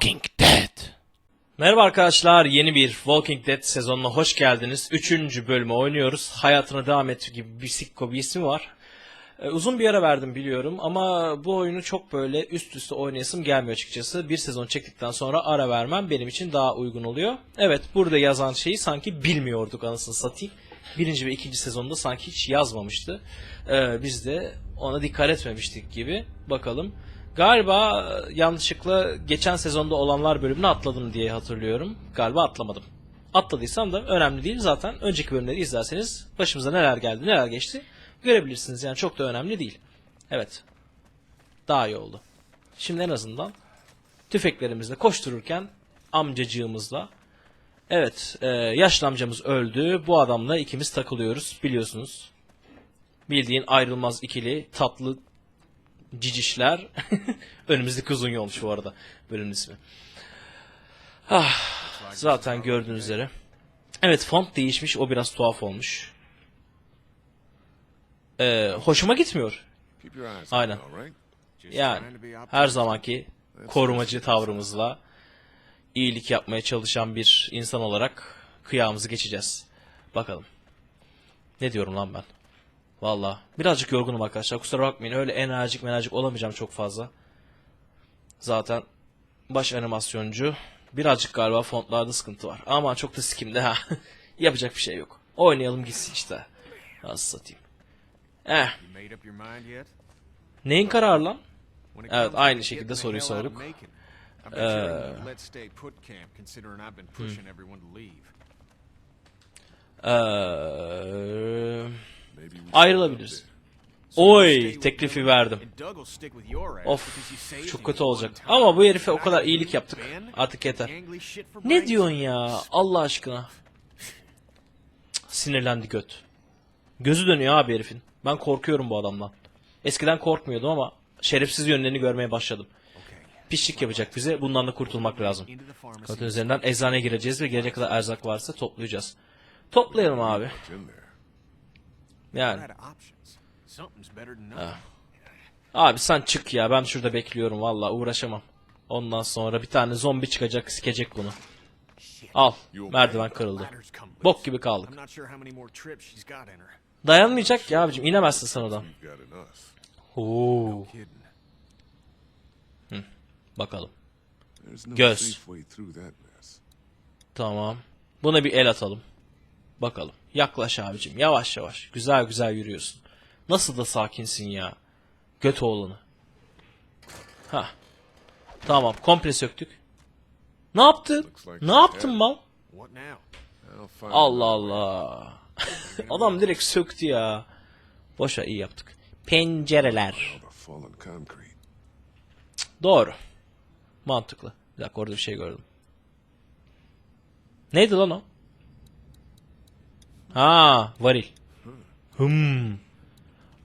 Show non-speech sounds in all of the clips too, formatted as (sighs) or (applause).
Walking Dead. Merhaba arkadaşlar, yeni bir Walking Dead sezonuna hoş geldiniz. Üçüncü bölümü oynuyoruz. Hayatına devam et gibi bir sikko bir ismi var. Ee, uzun bir ara verdim biliyorum ama bu oyunu çok böyle üst üste oynayasım gelmiyor açıkçası. Bir sezon çektikten sonra ara vermem benim için daha uygun oluyor. Evet, burada yazan şeyi sanki bilmiyorduk anasını satayım. Birinci ve ikinci sezonda sanki hiç yazmamıştı. Ee, biz de ona dikkat etmemiştik gibi. Bakalım. Galiba e, yanlışlıkla geçen sezonda olanlar bölümünü atladım diye hatırlıyorum. Galiba atlamadım. Atladıysam da önemli değil zaten. Önceki bölümleri izlerseniz başımıza neler geldi, neler geçti görebilirsiniz. Yani çok da önemli değil. Evet. Daha iyi oldu. Şimdi en azından tüfeklerimizle koştururken amcacığımızla Evet, e, yaşlı amcamız öldü. Bu adamla ikimiz takılıyoruz biliyorsunuz. Bildiğin ayrılmaz ikili, tatlı cicişler. (laughs) Önümüzdeki uzun yolmuş bu arada bölümün ismi. Ah, zaten gördüğünüz üzere. Evet font değişmiş o biraz tuhaf olmuş. Ee, hoşuma gitmiyor. Aynen. Yani her zamanki korumacı tavrımızla iyilik yapmaya çalışan bir insan olarak kıyağımızı geçeceğiz. Bakalım. Ne diyorum lan ben? Valla. Birazcık yorgunum arkadaşlar. Kusura bakmayın. Öyle enerjik enerjik olamayacağım çok fazla. Zaten baş animasyoncu. Birazcık galiba fontlarda sıkıntı var. Ama çok da sikimde ha. (laughs) Yapacak bir şey yok. Oynayalım gitsin işte. Nasıl satayım. Eh. Neyin kararı lan? Evet, aynı şekilde soruyu sorduk. You're Ee, Ayrılabiliriz. Oy teklifi verdim. Of çok kötü olacak. Ama bu herife o kadar iyilik yaptık. Artık yeter. Ne diyorsun ya Allah aşkına? Sinirlendi göt. Gözü dönüyor abi herifin. Ben korkuyorum bu adamdan. Eskiden korkmuyordum ama şerefsiz yönlerini görmeye başladım. Pişlik yapacak bize. Bundan da kurtulmak lazım. Kantin üzerinden eczaneye gireceğiz ve gelecek kadar erzak varsa toplayacağız. Toplayalım abi. Yani. Out of options. Something's better than nothing. Abi sen çık ya ben şurada bekliyorum valla uğraşamam. Ondan sonra bir tane zombi çıkacak sikecek bunu. Al merdiven kırıldı. Bok gibi kaldık. Dayanmayacak ya abicim inemezsin sen us. Oo, bakalım. Göz. Tamam. Buna bir el atalım. Bakalım. Yaklaş abicim yavaş yavaş. Güzel güzel yürüyorsun. Nasıl da sakinsin ya. Göt oğlanı. Ha. Tamam komple söktük. Ne yaptın? Ne yaptın mal? Allah Allah. Adam direkt söktü ya. Boşa iyi yaptık. Pencereler. Doğru. Mantıklı. Bir dakika orada bir şey gördüm. Neydi lan o? Ha, varil. Hım.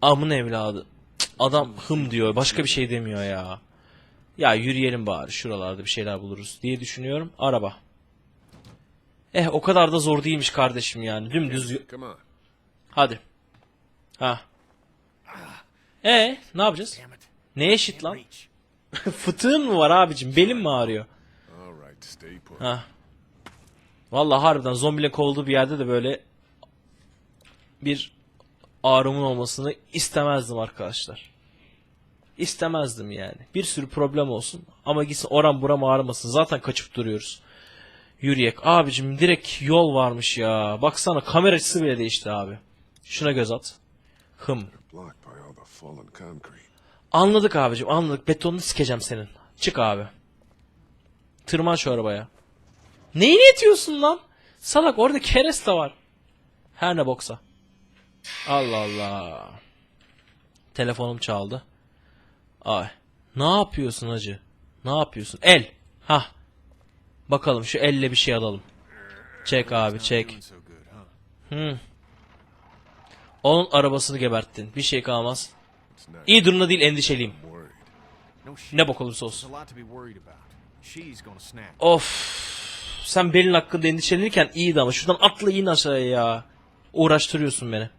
Amın evladı. Cık, Adam hım diyor. Başka bir şey demiyor ya. Ya yürüyelim bari. Şuralarda bir şeyler buluruz diye düşünüyorum. Araba. Eh o kadar da zor değilmiş kardeşim yani. Dümdüz. Hadi. Ha. E ne yapacağız? Ne eşit lan? (laughs) Fıtığın mı var abicim? Belim mi ağrıyor? Ha. Vallahi harbiden zombiyle kovulduğu bir yerde de böyle bir ağrımın olmasını istemezdim arkadaşlar. İstemezdim yani. Bir sürü problem olsun ama gitsin oran buram ağrımasın. Zaten kaçıp duruyoruz. Yürüyek. Abicim direkt yol varmış ya. Baksana kamera açısı bile değişti abi. Şuna göz at. Hım. Anladık abicim anladık. Betonunu sikeceğim senin. Çık abi. Tırman şu arabaya. Neyini itiyorsun lan? Salak orada kereste var. Her ne boksa. Allah Allah. Telefonum çaldı. Ay. Ne yapıyorsun hacı? Ne yapıyorsun? El. Ha. Bakalım şu elle bir şey alalım. Çek abi çek. Hı. Onun arabasını geberttin. Bir şey kalmaz. İyi durumda değil endişeliyim. Ne bok olursa olsun. Of. Sen belin hakkında endişelenirken iyiydi ama şuradan atla in aşağıya ya. Uğraştırıyorsun beni.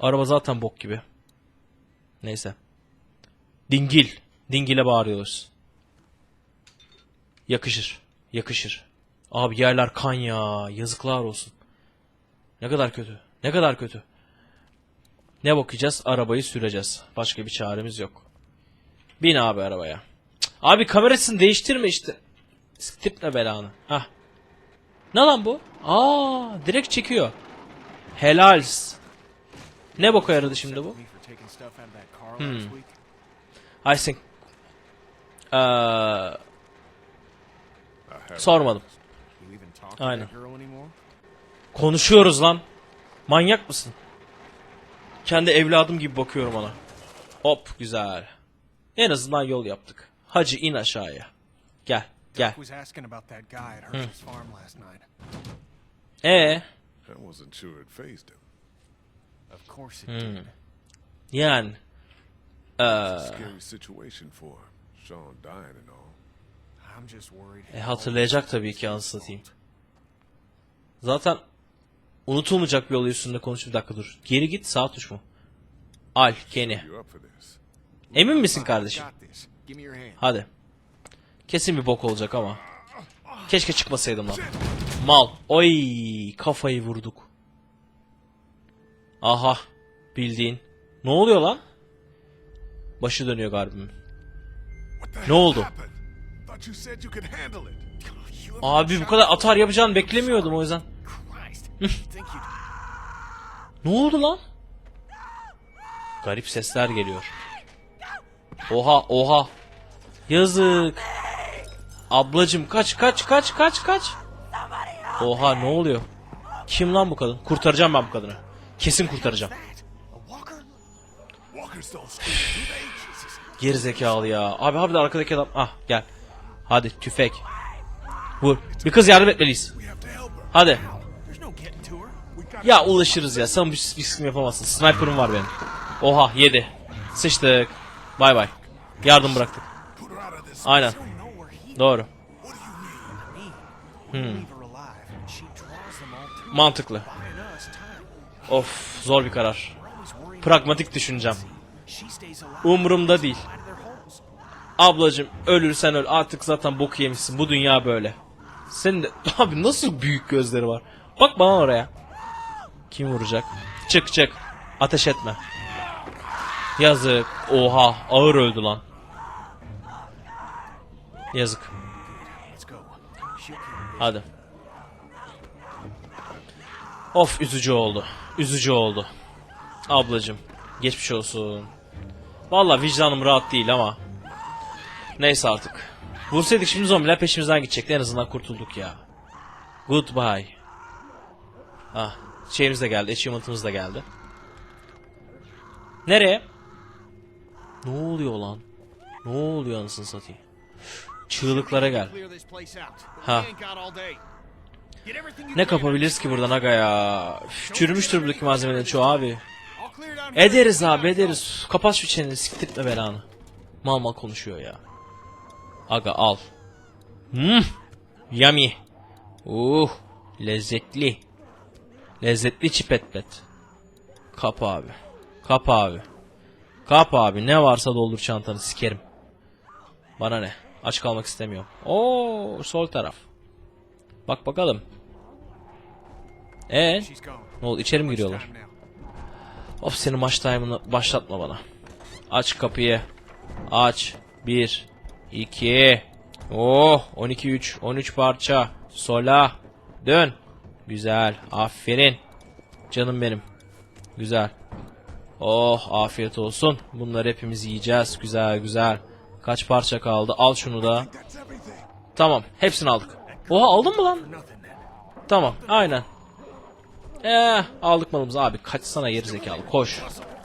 Araba zaten bok gibi. Neyse. Dingil. Dingil'e bağırıyoruz. Yakışır. Yakışır. Abi yerler kan ya. Yazıklar olsun. Ne kadar kötü. Ne kadar kötü. Ne bakacağız? Arabayı süreceğiz. Başka bir çaremiz yok. Bin abi arabaya. Cık, Abi kamerasını değiştirme işte. Siktirtme belanı. Hah. Ne lan bu? Aa, direkt çekiyor. Helal. Ne boka yaradı şimdi bu? Week. I think. Have sormadım. Aynen. Konuşuyoruz lan. Manyak mısın? Kendi evladım gibi bakıyorum ona. Hop güzel. En azından yol yaptık. Hacı in aşağıya. Gel gel. was asking did. yani. Eee, Scary situation for him. Sean dying and all. I'm just worried. e, hatırlayacak tabii ki anasını satayım. Zaten unutulmayacak bir olay üstünde konuş bir dakika dur. Geri git sağ tuş mu? Al Kenny. Emin misin kardeşim? Hadi. Kesin bir bok olacak ama. Keşke çıkmasaydım lan. Mal. Oy kafayı vurduk. Aha. Bildiğin. Ne oluyor lan? Başı dönüyor garbimin. Ne oldu? Abi bu kadar atar yapacağını beklemiyordum o yüzden. Ne oldu lan? Garip sesler geliyor. Oha oha. Yazık. Ablacım kaç kaç kaç kaç kaç. Oha ne oluyor? Kim lan bu kadın? Kurtaracağım ben bu kadını. Kesin kurtaracağım. Geri zekalı ya. Abi harbiden arkadaki adam. Ah gel. Hadi tüfek. Vur. Bir kız yardım etmeliyiz. Hadi. Ya ulaşırız ya. Sen bir isim yapamazsın. Sniper'ım var benim. Oha yedi. Sıçtık. Bay bay. Yardım bıraktık. Aynen. Doğru. To Mantıklı. Of zor bir karar. Pragmatik alive Umurumda değil. Ablacım ölürsen öl. Artık zaten boku yemişsin. Bu dünya böyle. Senin de... (laughs) Abi nasıl büyük gözleri var. Bak bana oraya. Kim vuracak? Çık çık. Ateş etme. Yazık. Oha ağır öldü lan. Yazık. Hadi. Of üzücü oldu. Üzücü oldu. Ablacım geçmiş olsun. Valla vicdanım rahat değil ama. Neyse artık. Vursaydık şimdi zombiler peşimizden gidecekti. En azından kurtulduk ya. Goodbye. Ah şeyimiz de geldi. Achievement'ımız da geldi. Nereye? Ne oluyor lan? Ne oluyor anasını satayım? Çığlıklara gel. Ha. Ne kapabiliriz ki buradan aga ya? Üf, çürümüştür buradaki malzemelerin çoğu abi. Ederiz abi ederiz. Kapat şu çeneni siktirtme belanı. Mal mal konuşuyor ya. Aga al. Hmm. Yummy. Uh. Lezzetli. Lezzetli çipetlet. Kap abi. Kap abi. Kap abi. Ne varsa doldur çantanı sikerim. Bana ne? Aç kalmak istemiyorum. Oo sol taraf. Bak bakalım. Ee, ne oldu? İçeri mi giriyorlar? Of senin maç time'ını başlatma bana. Aç kapıyı. Aç. 1 2 Oh 12 3 13 parça. Sola. Dön. Güzel. Aferin. Canım benim. Güzel. Oh afiyet olsun. Bunları hepimiz yiyeceğiz. Güzel güzel. Kaç parça kaldı? Al şunu da. Tamam. Hepsini aldık. Oha aldın mı lan? Tamam, aynen. Eee aldık malımızı abi. Kaçsana geri zekalı. Koş.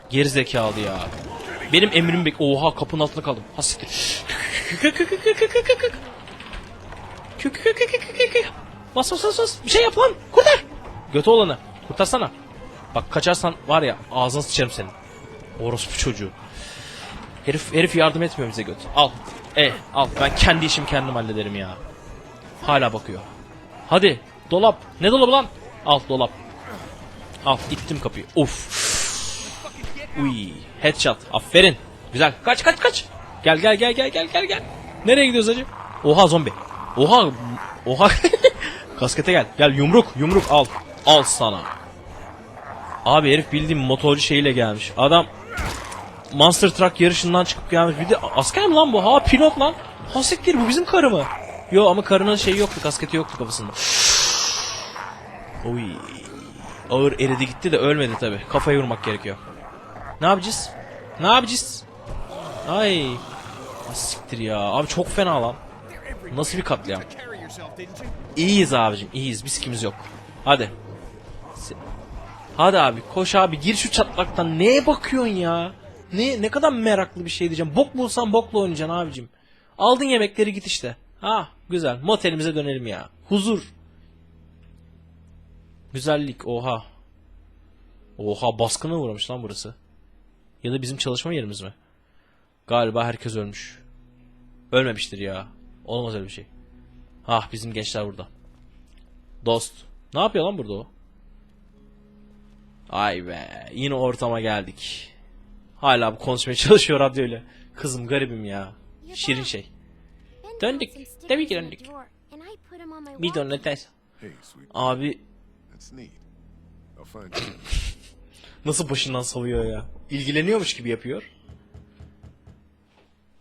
Geri zekalı ya. Benim emrim bek. Oha kapının altında kaldım. Hasiktir. Bas bas bas bas. Bir şey yap lan. Kurtar. Götü olanı. Kurtarsana. Bak kaçarsan var ya ağzına sıçarım senin. Orospu çocuğu. Herif, herif yardım etmiyor bize göt. Al. E al. Ben kendi işimi kendim hallederim ya. Hala bakıyor. Hadi dolap. Ne dolabı lan? Al dolap. Al ittim kapıyı. Of. Uy. Headshot. Aferin. Güzel. Kaç kaç kaç. Gel gel gel gel gel gel gel. Nereye gidiyoruz hacı? Oha zombi. Oha oha (laughs) kaskete gel gel yumruk yumruk al al sana. Abi herif bildiğim motorcu şeyiyle gelmiş. Adam Monster Truck yarışından çıkıp gelmiş. Bir de asker mi lan bu? Ha pilot lan. Ha siktir bu bizim karı mı? Yo ama karının şeyi yoktu kasketi yoktu kafasında. Oy. Ağır eridi gitti de ölmedi tabi. Kafayı vurmak gerekiyor. Ne yapacağız? Ne yapacağız? Ay. Ah, Siktir ya. Abi çok fena lan. Nasıl bir katliam? İyiyiz abicim iyiyiz. Biz kimimiz yok. Hadi. Hadi abi koş abi gir şu çatlaktan. Neye bakıyorsun ya? Ne ne kadar meraklı bir şey diyeceğim. Bok bulsan bokla oynayacaksın abicim. Aldın yemekleri git işte. Ha güzel. Motelimize dönelim ya. Huzur. Güzellik oha. Oha baskına uğramış lan burası. Ya da bizim çalışma yerimiz mi? Galiba herkes ölmüş. Ölmemiştir ya. Olmaz öyle bir şey. Ah bizim gençler burada. Dost. Ne yapıyor lan burada o? Ay be. Yine ortama geldik. Hala bu konuşmaya (laughs) çalışıyor radyoyla. Kızım garibim ya. Şirin şey. Döndük. Tabii ki döndük. Bir. Hey, sweet. Abi nasıl başından savuyor ya. İlgileniyormuş gibi yapıyor.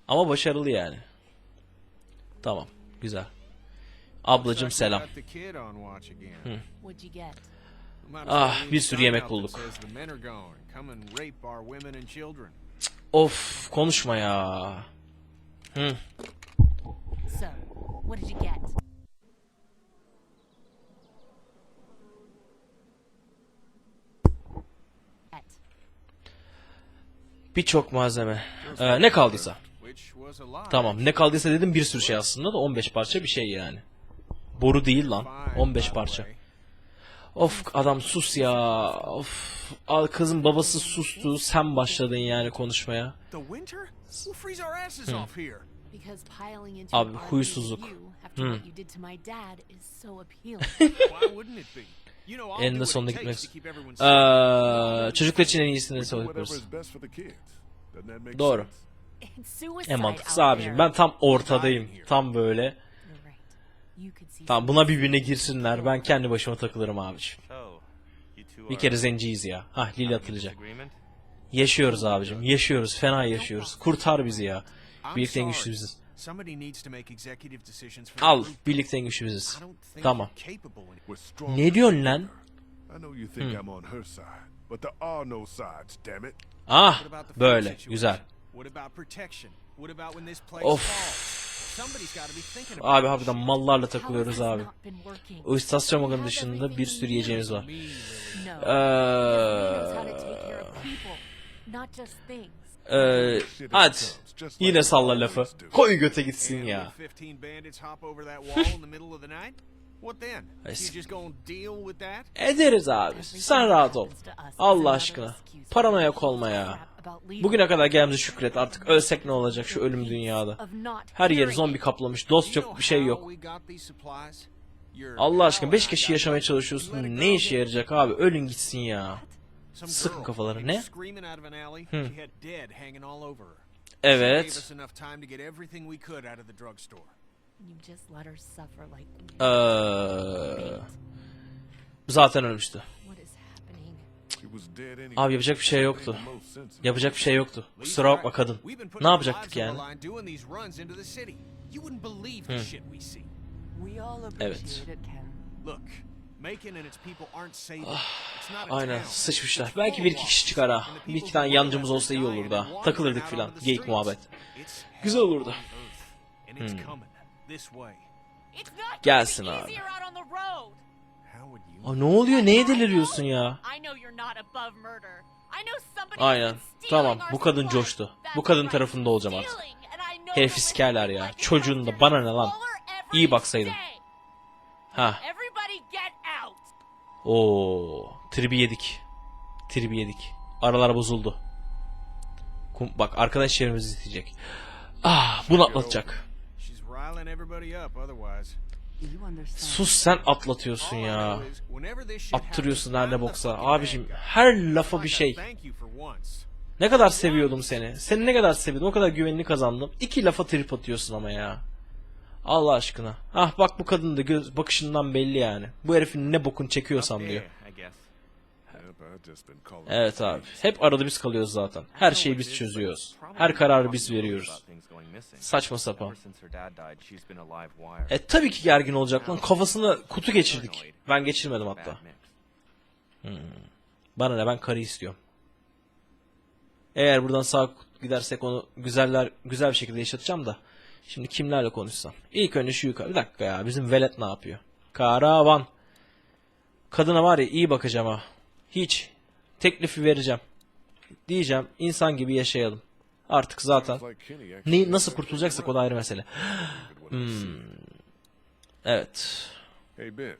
Ama başarılı yani. Tamam. Güzel. Ablacım selam. as Ah, bir sürü yemek bulduk. Of konuşma ya. Hı. What did you get? Get. Birçok malzeme. Ee, ne kaldıysa. Tamam ne kaldıysa dedim bir sürü şey aslında da 15 parça bir şey yani. Boru değil lan. Fine, 15 by the parça. Of adam sus ya. Of. Al kızın babası sustu. Sen başladın yani konuşmaya. Abi, huysuzluk. you after Hmm. what you did to my dad is so appealing. (laughs) Why wouldn't it be? You know, I'll do Eninde sonunda gitmek. to keep everyone safe. Ee, çocuklar için en iyisini söylüyoruz. is best for the kids. Doesn't that make Doğru. En mantıklısı abicim. Ben tam ortadayım. Tam böyle. Tamam buna birbirine girsinler. Ben kendi başıma takılırım abicim. Bir kere zenciyiz ya. Hah Lili hatırlayacak. Yaşıyoruz abicim. Yaşıyoruz. Fena yaşıyoruz. Kurtar bizi ya. I'm Birlikte en sorry. güçlü biziz. Somebody needs to make executive decisions for the Al. Birlikte en güçlü biziz. I don't think Tamam. you're capable in- We're strong. Ne diyorsun lan? I know you think I'm on her side, but there are no sides, damn it. Ah böyle. Güzel. What about protection? What about when this place Of. Abi harbiden mallarla takılıyoruz abi. O istasyon have dışında bir sürü yiyeceğimiz var. No. Hadi. Yine salla lafı. Koy göte gitsin ya. when 15 bandits hop over that wall in the middle of the night? What then? You s- just gonna deal with that? Ederiz abi. Sen rahat ol. Allah aşkına. Paranoyak olma ya. Bugüne kadar geldiğimize şükret. Artık ölsek ne olacak şu ölüm dünyada. Her yeri zombi kaplamış. Dost yok bir şey yok. Allah aşkına 5 kişi yaşamaya çalışıyorsun. Ne işe yarayacak abi? Ölün gitsin ya. Sıkın kafaları. Ne? Hmm. Evet. You just let her suffer like Eee... Zaten ölmüştü. what is happening? She was dead anyway. Abi yapacak bir şey yoktu. Yapacak bir şey yoktu. Kusura bakma kadın. Ne yapacaktık yani? All Evet. Appreciate it, Ken. Look, Macon and its people aren't saving. It's not a Ah, Aynen sıçmışlar. Belki bir iki kişi çıkar ha. Bir iki tane yancımız olsa iyi ha. and Takılırdık filan. out on the Geyik muhabbet. Güzel olurdu. not Gelsin abi. Aa, ne oluyor? Neye deliriyorsun ya? I know you're not above murder. I know somebody Aynen. Tamam, stealing bu our kadın coştu. Bu kadın tarafında olacağım artık. stealing, and I know Herifi the sikerler way ya. Çocuğun da bana ne lan? İyi every baksaydın. day. Ha. Oo, tribi yedik. Tribi yedik. Aralar bozuldu. Kum, bak arkadaş yerimizi isteyecek. Ah, bunu atlatacak. Sus sen atlatıyorsun ya. Attırıyorsun I'm the boksa. Abicim her lafa bir şey. Ne kadar seviyordum seni. Seni ne kadar seviyordum. O kadar güvenini kazandım. İki lafa trip atıyorsun ama ya. Allah aşkına. Ah bak bu kadın da göz bakışından belli yani. Bu herifin ne bokun çekiyorsam diyor. Evet abi. Hep arada biz kalıyoruz zaten. Her şeyi biz çözüyoruz. Her kararı biz veriyoruz. Saçma sapan. E tabii ki gergin olacak lan. Kafasına kutu geçirdik. Ben geçirmedim hatta. Bana ne ben karı istiyorum. Eğer buradan sağ gidersek onu güzeller güzel bir şekilde yaşatacağım da. Şimdi kimlerle konuşsam? İlk önce şu yukarı. Bir dakika ya bizim velet ne yapıyor? Karavan. Kadına var ya iyi bakacağım ha. Hiç. Teklifi vereceğim. Diyeceğim insan gibi yaşayalım. Artık zaten. Ne, nasıl kurtulacaksak o da ayrı mesele. see. (gasps) Evet. Hey Ben,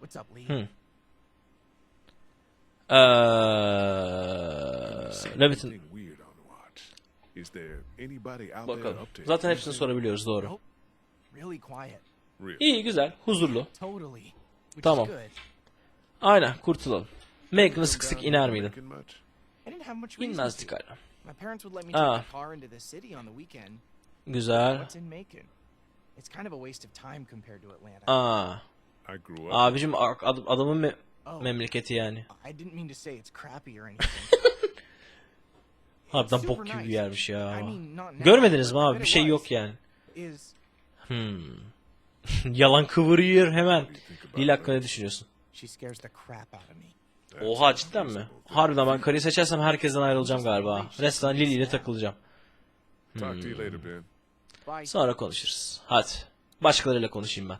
What's up, Lee? Eee... see Levitin anything weird on the watch? Is there anybody out there bakalım. up to Zaten hepsini sorabiliyoruz doğru. Nope. Really quiet. Really? İyi güzel huzurlu. Totally. Which Tamam. is good. Aynen kurtulalım. Megan'ı sık sık iner miydin? making much? I didn't have much reason İnmezdik to. hala. My parents would let me Ah. take the car into the city on the weekend. Güzel. What's in Macon? It's kind of a waste of time compared to Atlanta. Aa, I grew up. abicim ad- adamın me- oh, memleketi yani. I didn't mean to say it's crappy or (laughs) anything. Harbiden bok gibi bir yermiş ya. Görmediniz mi abi? Bir şey yok yani. Hmm. (laughs) Yalan kıvırıyor hemen. Lil hakkında ne düşünüyorsun? Oha cidden mi? Harbiden ben karıyı seçersem herkesten ayrılacağım galiba. Resmen Lily ile takılacağım. Talk to you later, Ben. Bye. Sonra konuşuruz. Hadi. Başkalarıyla konuşayım ben.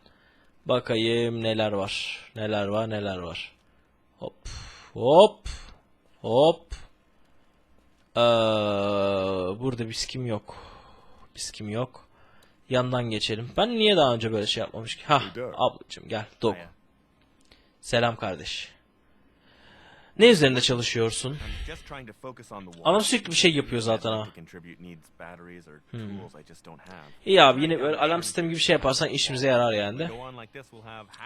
Bakayım neler var. Neler var neler var. Hop. Hop. Hop. Ee, burada biskim yok. Biskim yok. Yandan geçelim. Ben niye daha önce böyle şey yapmamış ki? Doug. ablacım gel. Dog. Selam kardeş. Ne üzerinde çalışıyorsun? Adam sürekli bir şey yapıyor zaten ha. Have. İyi abi yine böyle alarm sistemi gibi bir şey yaparsan işimize yarar yani de.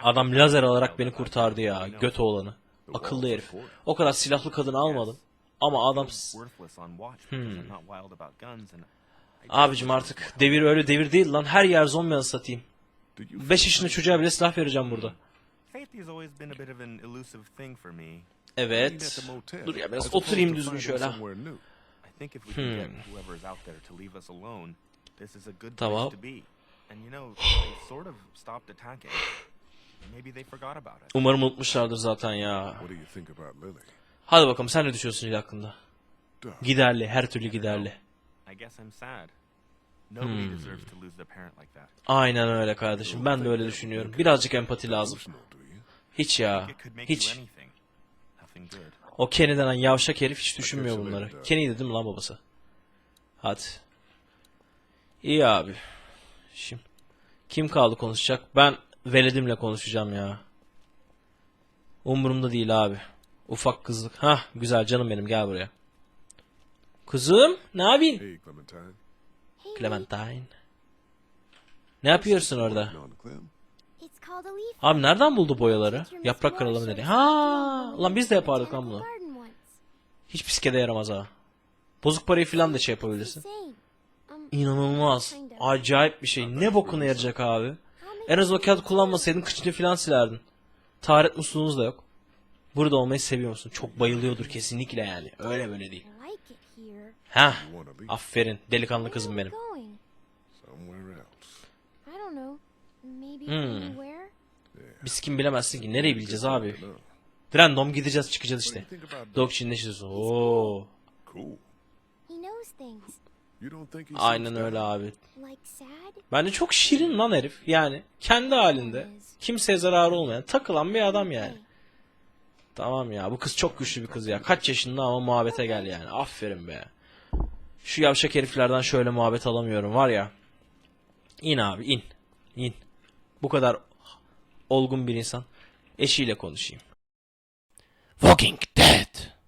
Adam lazer alarak beni kurtardı ya. Göt oğlanı. Akıllı herif. O kadar silahlı kadını almadım. Ama adam... Feels worthless on watch because I'm not wild about guns and I just Abicim artık devir öyle devir değil lan. Her yer zombi satayım. Do you 5 yaşında çocuğa bile silah vereceğim burada. Mean Evet. Dur ya biraz oturayım düzgün şöyle. good Tamam. place to be. And you know, (sighs) they sort of stopped attacking. Maybe they forgot about us. Umarım unutmuşlardır zaten ya. Hadi bakalım sen ne düşünüyorsun Lil hakkında? Giderli, her türlü giderli. That. Aynen öyle kardeşim. Ben de öyle düşünüyorum. Birazcık empati lazım. Hiç ya. Hiç. O Kenny denen yavşak herif hiç düşünmüyor bunları. Kenny'di değil mi lan babası? Hadi. İyi abi. Şimdi kim kaldı konuşacak? Ben veledimle konuşacağım ya. Umurumda değil abi. Ufak kızlık. Hah güzel canım benim gel buraya. Kızım ne yapayım? Hey, Clementine. Clementine. Ne yapıyorsun orada? Abi nereden buldu boyaları? Yaprak karalama nereye? Ha, lan biz de yapardık lan bunu. Hiç piskede yaramaz ha. Bozuk parayı filan da şey yapabilirsin. Um, İnanılmaz. Acayip bir şey. Ne bokuna yarayacak abi? En az o kağıt kullanmasaydın kıçını filan silerdin. Taharet musluğunuz da yok. Burada olmayı seviyor musun? Çok bayılıyordur kesinlikle yani. Öyle böyle değil. Leave? Aferin. Delikanlı kızım benim. going? Somewhere else. I don't know. Maybe Hmm. anywhere. Biz kim bilemezsin ki. Nereyi bileceğiz abi? Random gideceğiz çıkacağız işte. Çin'de işiyorsun. Oo. Aynen öyle abi. Bence çok şirin lan herif. Yani kendi halinde. Kimseye zararı olmayan. Takılan bir adam yani. Tamam ya bu kız çok güçlü bir kız ya. Kaç yaşında ama muhabbete gel yani. Aferin be. Şu yavşak heriflerden şöyle muhabbet alamıyorum var ya. İn abi in. İn. Bu kadar olgun bir insan. Eşiyle konuşayım. Walking Dead.